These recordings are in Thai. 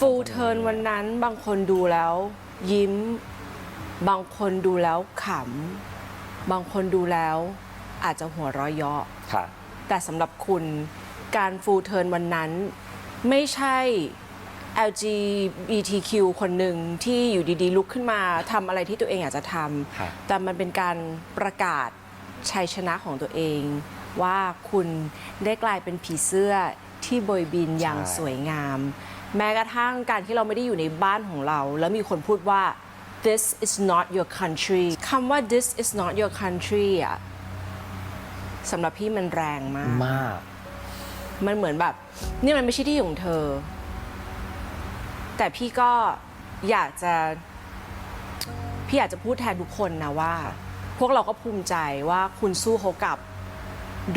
ฟูลเทิร์นวันนั้นบางคนดูแล้ว ยิ้ม บางคนดูแล้วขำ บางคนดูแล้ว อาจจะหัวเราะเยาะค่ะ แต่สำหรับคุณการฟูลเทิร์นวันนั้น ไม่ใช่ LGBTQ คนหนึ่งที่อยู่ดีๆ ลุกขึ้นมาทำอะไรที่ตัวเองอยากจะทครับำแต่มันเป็นการประกาศชัยชนะของตัวเอง ว่าคุณได้กลายเป็นผีเสื้อที่โบยบินอย่างสวยงาม แม้กระทั่งการที่เราไม่ได้อยู่ในบ้านของเรา แล้วมีคนพูดว่า this is not your country คำว่า this is not your country อะสำหรับพี่มันแรงมาก มาก มันเหมือนแบบ นี่มันไม่ใช่ที่ของเธอ แต่พี่ก็อยากจะ พี่อยากจะพูดแทนทุกคนนะว่า พวกเราก็ภูมิใจว่าคุณสู้เขากลับ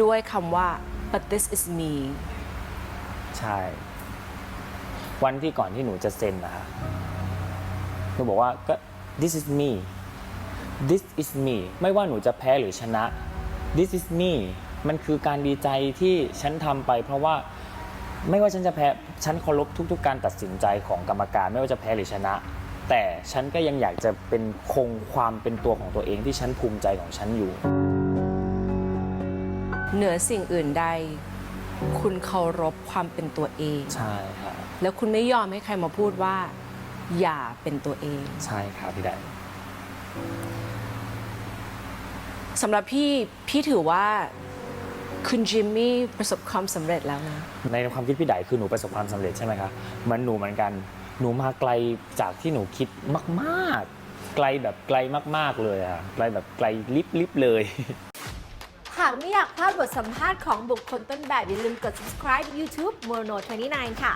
ด้วยคำว่า but this is me ใช่ วันที่ก่อนที่หนูจะเซ็นนะคะหนูบอกว่าก็ this is me this is me ไม่ว่าหนูจะแพ้หรือชนะ this is me มันคือการดีใจที่ฉันทำไป เพราะว่าไม่ว่าฉันจะแพ้ฉันเคารพทุก ๆ การตัดสินใจของกรรมการ ไม่ว่าจะแพ้หรือชนะ แต่ฉันก็ยังอยากจะเป็นคงความเป็นตัวของตัวเองที่ฉันภูมิใจของฉันอยู่ เหนือสิ่งอื่นใด คุณเคารพความเป็นตัวเอง ใช่ค่ะ แล้วคุณไม่ยอมให้ใครมาพูดว่า อย่าเป็นตัวเองใช่ค่ะพี่ไดสำหรับพี่พี่ถือว่าคุณจิมมี่ประสบความสำเร็จแล้วนะ ในความคิดพี่ไดคือหนูประสบความสำเร็จใช่ไหมคะเหมือนหนูเหมือนกัน หนูมาไกลจากที่หนูคิดมาก ๆ ไกลแบบไกลมาก ๆ เลยอะไกลแบบไกลลิบลิบเลย หากไม่อยากพลาดบทสัมภาษณ์ของบุคคลต้นแบบอย่าลืมกด subscribe YouTube Mono 29 ค่ะ